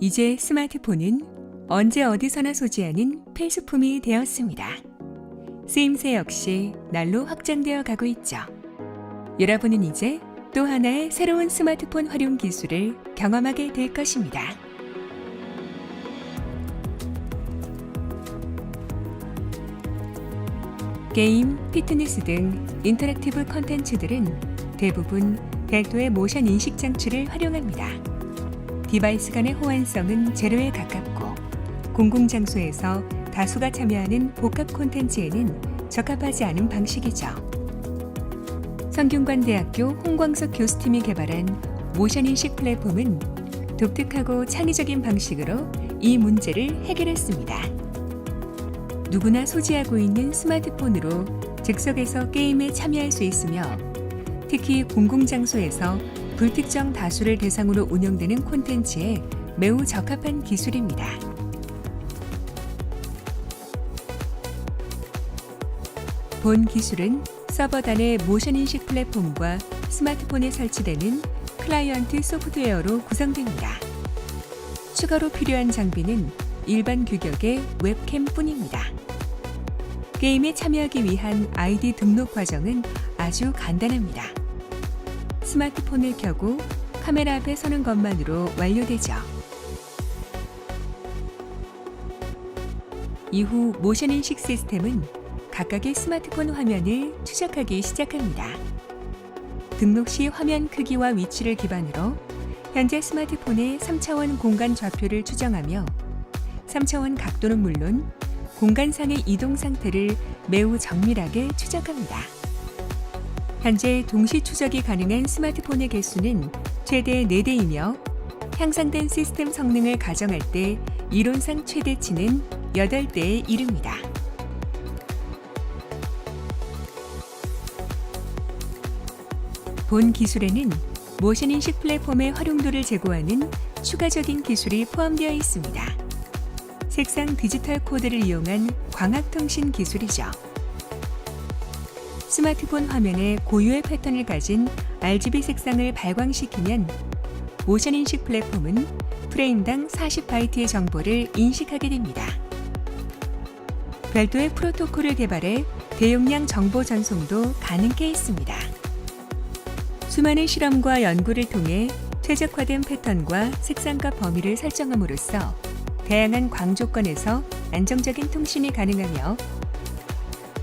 이제 스마트폰은 언제 어디서나 소지하는 필수품이 되었습니다. 쓰임새 역시 날로 확장되어 가고 있죠. 여러분은 이제 또 하나의 새로운 스마트폰 활용 기술을 경험하게 될 것입니다. 게임, 피트니스 등 인터랙티브 컨텐츠들은 대부분 별도의 모션 인식 장치를 활용합니다. 디바이스 간의 호환성은 제로에 가깝고 공공장소에서 다수가 참여하는 복합 콘텐츠에는 적합하지 않은 방식이죠. 성균관대학교 홍광석 교수팀이 개발한 모션인식 플랫폼은 독특하고 창의적인 방식으로 이 문제를 해결했습니다. 누구나 소지하고 있는 스마트폰으로 즉석에서 게임에 참여할 수 있으며 특히 공공장소에서 불특정 다수를 대상으로 운영되는 콘텐츠에 매우 적합한 기술입니다. 본 기술은 서버 단의 모션 인식 플랫폼과 스마트폰에 설치되는 클라이언트 소프트웨어로 구성됩니다. 추가로 필요한 장비는 일반 규격의 웹캠 뿐입니다. 게임에 참여하기 위한 아이디 등록 과정은 아주 간단합니다. 스마트폰을 켜고 카메라 앞에 서는 것만으로 완료되죠. 이후 모션인식 시스템은 각각의 스마트폰 화면을 추적하기 시작합니다. 등록 시 화면 크기와 위치를 기반으로 현재 스마트폰의 3차원 공간 좌표를 추정하며 3차원 각도는 물론 공간상의 이동 상태를 매우 정밀하게 추적합니다. 현재 동시 추적이 가능한 스마트폰의 개수는 최대 4대이며 향상된 시스템 성능을 가정할 때 이론상 최대치는 8대에 이릅니다. 본 기술에는 모션 인식 플랫폼의 활용도를 제고하는 추가적인 기술이 포함되어 있습니다. 색상 디지털 코드를 이용한 광학통신 기술이죠. 스마트폰 화면에 고유의 패턴을 가진 RGB 색상을 발광시키면 모션 인식 플랫폼은 프레임당 40바이트의 정보를 인식하게 됩니다. 별도의 프로토콜을 개발해 대용량 정보 전송도 가능케 했습니다. 수많은 실험과 연구를 통해 최적화된 패턴과 색상과 범위를 설정함으로써 다양한 광 조건에서 안정적인 통신이 가능하며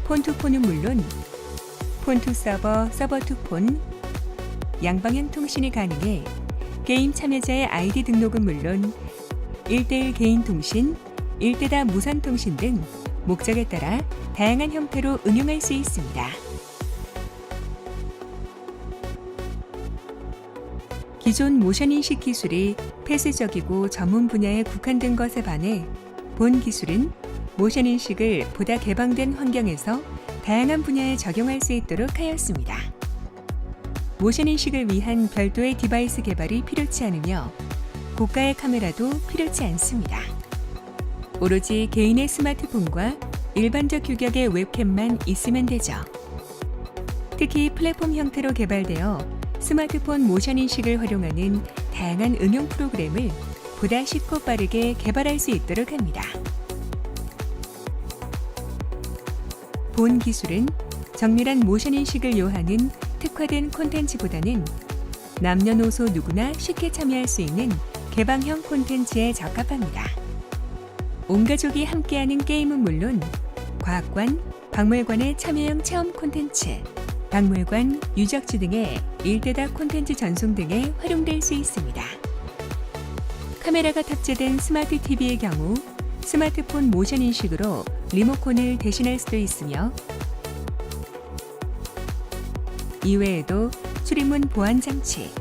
폰2폰은 물론 폰2 서버, 서버2 폰, 양방향 통신이 가능해 게임 참여자의 아이디 등록은 물론 1대1 개인 통신, 1대다 무선 통신 등 목적에 따라 다양한 형태로 응용할 수 있습니다. 기존 모션 인식 기술이 폐쇄적이고 전문 분야에 국한된 것에 반해 본 기술은 모션 인식을 보다 개방된 환경에서 다양한 분야에 적용할 수 있도록 하였습니다. 모션 인식을 위한 별도의 디바이스 개발이 필요치 않으며 고가의 카메라도 필요치 않습니다. 오로지 개인의 스마트폰과 일반적 규격의 웹캠만 있으면 되죠. 특히 플랫폼 형태로 개발되어 스마트폰 모션 인식을 활용하는 다양한 응용 프로그램을 보다 쉽고 빠르게 개발할 수 있도록 합니다. 본 기술은 정밀한 모션 인식을 요하는 특화된 콘텐츠보다는 남녀노소 누구나 쉽게 참여할 수 있는 개방형 콘텐츠에 적합합니다. 온 가족이 함께하는 게임은 물론 과학관, 박물관의 참여형 체험 콘텐츠, 박물관, 유적지 등의 일대다 콘텐츠 전송 등에 활용될 수 있습니다. 카메라가 탑재된 스마트 TV의 경우 스마트폰 모션 인식으로 리모컨을 대신할 수도 있으며 이외에도 출입문 보안 장치,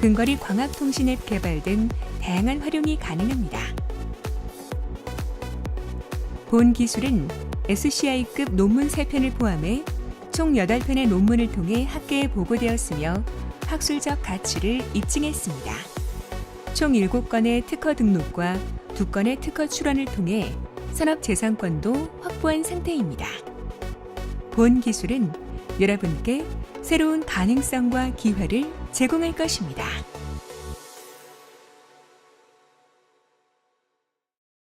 근거리 광학 통신 앱 개발 등 다양한 활용이 가능합니다. 본 기술은 SCI급 논문 3편을 포함해 총 8편의 논문을 통해 학계에 보고되었으며 학술적 가치를 입증했습니다. 총 7건의 특허 등록과 2건의 특허 출원을 통해 산업재산권도 확보한 상태입니다. 본 기술은 여러분께 새로운 가능성과 기회를 제공할 것입니다.